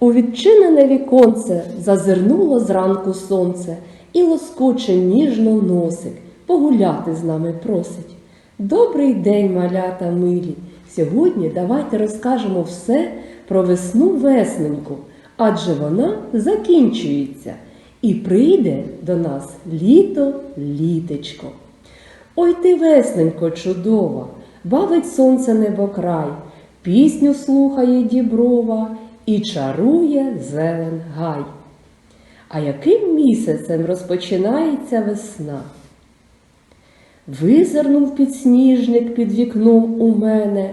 У відчинене віконце зазирнуло зранку сонце і лоскоче ніжно носик, погуляти з нами просить. Добрий день, малята милі! Сьогодні давайте розкажемо все про весну весненьку, адже вона закінчується і прийде до нас літо літечко. Ой ти, весненько, чудова, бавить сонце небокрай, пісню слухає діброва і чарує зелен гай. А яким місяцем розпочинається весна? Визирнув підсніжник під вікном у мене,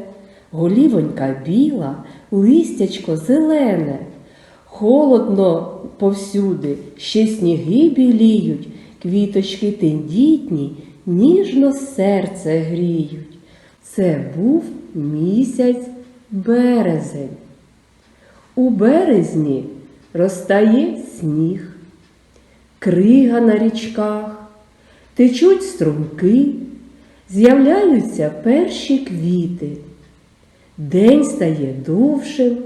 голівонька біла, листячко зелене. Холодно повсюди, ще сніги біліють, квіточки тендітні, ніжно серце гріють. Це був місяць березень. У березні розтає сніг, крига на річках, течуть струмки, з'являються перші квіти. День стає довшим,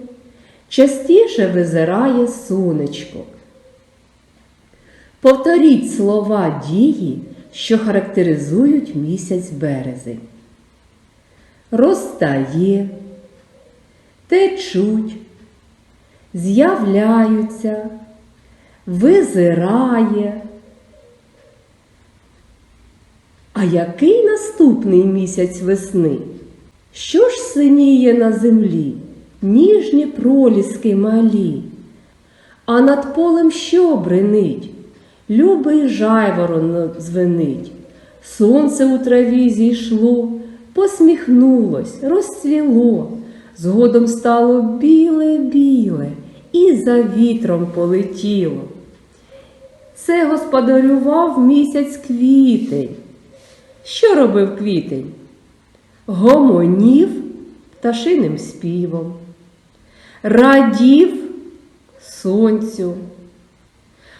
частіше визирає сонечко. Повторіть слова дії, що характеризують місяць березень. Розтає, течуть, з'являються, визирає. А який наступний місяць весни? Що ж синіє на землі, ніжні проліски малі, а над полем що бренить? Любий жайворон звенить. Сонце у траві зійшло, посміхнулось, розцвіло, згодом стало біле-біле і за вітром полетіло. Це господарював місяць квітень. Що робив квітень? Гомонів пташиним співом, радів сонцю,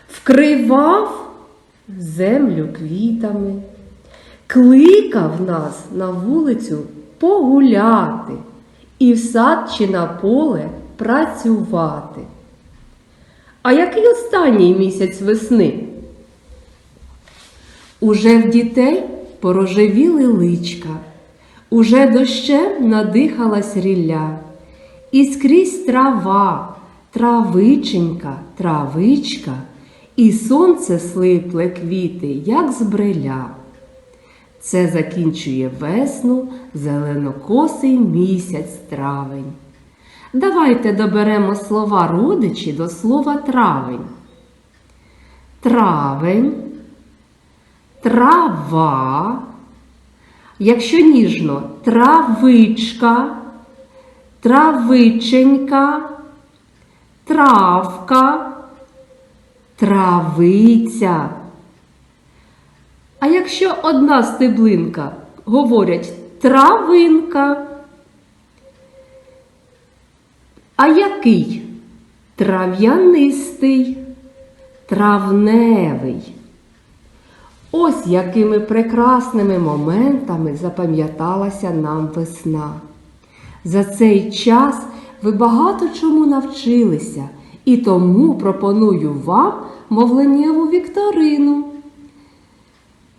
вкривав землю квітами, кликав нас на вулицю погуляти і в сад чи на поле працювати. А який останній місяць весни? Уже в дітей порожевіли личка, уже дощем надихалась рілля, і скрізь трава, травиченька, травичка, і сонце слипле квіти, як з бриля. Це закінчує весну зеленокосий місяць травень. Давайте доберемо слова родичі до слова травень. Травень, трава, якщо ніжно, травичка, травиченька, травка, травиця. А якщо одна стеблинка, говорять травинка. А який? Трав'янистий, травневий. Ось якими прекрасними моментами запам'яталася нам весна. За цей час ви багато чому навчилися, і тому пропоную вам мовленнєву вікторину.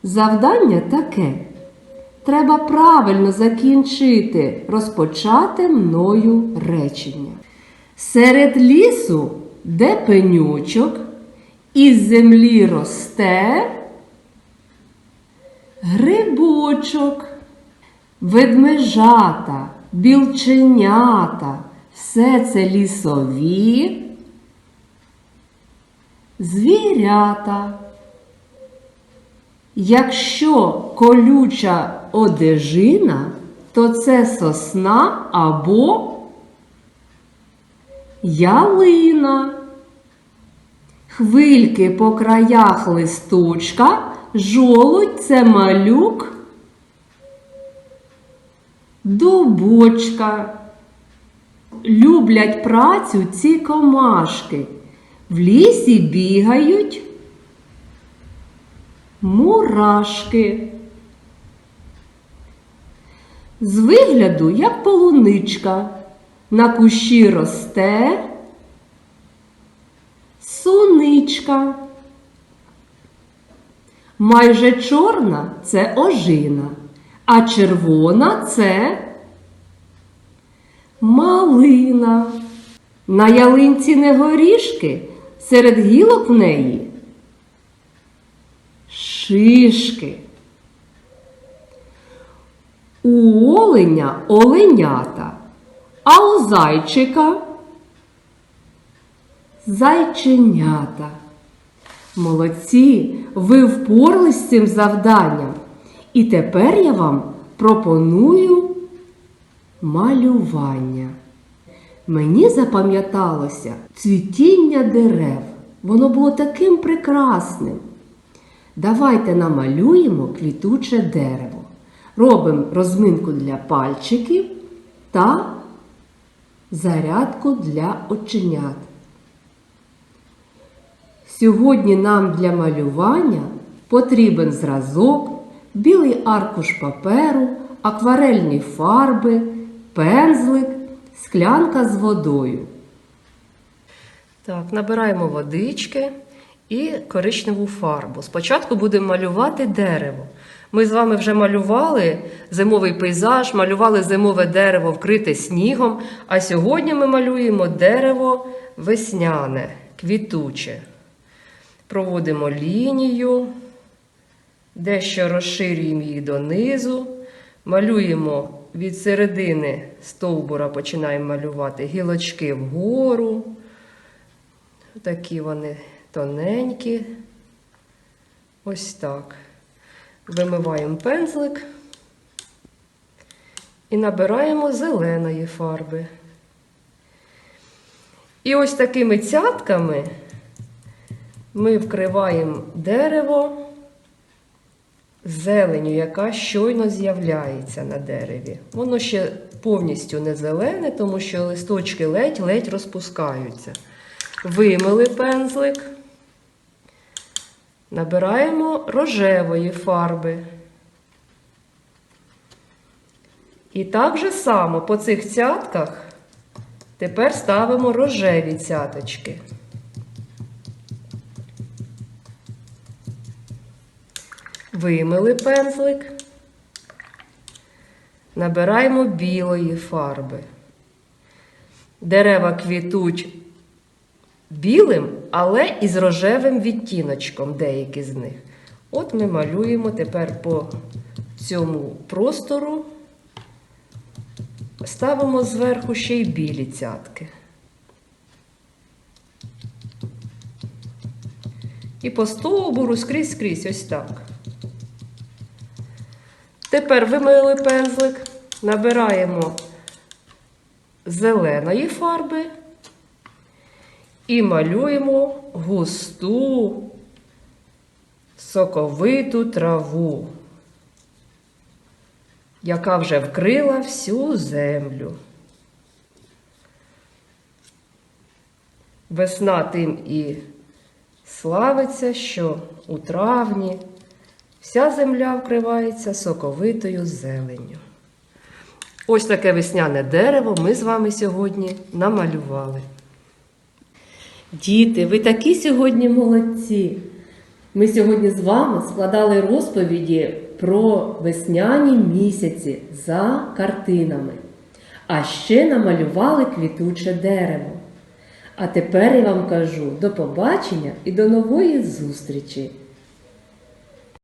Завдання таке. Треба правильно закінчити розпочате мною речення. Серед лісу, де пенючок, із землі росте грибочок, ведмежата, білченята, все це лісові, звірята. Якщо колюча одежина, то це сосна або ялина. Хвильки по краях листочка, жолудь це малюк, дубочка. Люблять працю ці комашки. В лісі бігають мурашки. З вигляду, як полуничка, на кущі росте річка. Майже чорна це ожина, а червона це малина. На ялинці не горішки, серед гілок в неї шишки. У оленя оленята, а у зайчика зайченята. Молодці, ви впорались з цим завданням. І тепер я вам пропоную малювання. Мені запам'яталося цвітіння дерев. Воно було таким прекрасним. Давайте намалюємо квітуче дерево. Робимо розминку для пальчиків та зарядку для оченят. Сьогодні нам для малювання потрібен зразок, білий аркуш паперу, акварельні фарби, пензлик, склянка з водою. Так, набираємо водички і коричневу фарбу. Спочатку будемо малювати дерево. Ми з вами вже малювали зимовий пейзаж, малювали зимове дерево вкрите снігом, а сьогодні ми малюємо дерево весняне, квітуче. Проводимо лінію, дещо розширюємо її донизу, малюємо від середини стовбура, починаємо малювати гілочки вгору. Такі вони тоненькі. Ось так. Вимиваємо пензлик і набираємо зеленої фарби. І ось такими цятками ми вкриваємо дерево зеленю, яка щойно з'являється на дереві. Воно ще повністю не зелене, тому що листочки ледь-ледь розпускаються. Вимили пензлик, набираємо рожевої фарби. І так же само по цих цятках тепер ставимо рожеві цяточки. Вимили пензлик, набираємо білої фарби. Дерева квітуть білим, але із рожевим відтіночком деякі з них. От ми малюємо тепер по цьому простору, ставимо зверху ще й білі цятки. І по стовбуру скрізь скрізь ось так. Тепер вимили пензлик, набираємо зеленої фарби і малюємо густу соковиту траву, яка вже вкрила всю землю. Весна тим і славиться, що у травні вся земля вкривається соковитою зеленню. Ось таке весняне дерево ми з вами сьогодні намалювали. Діти, ви такі сьогодні молодці. Ми сьогодні з вами складали розповіді про весняні місяці за картинами, а ще намалювали квітуче дерево. А тепер я вам кажу до побачення і до нової зустрічі!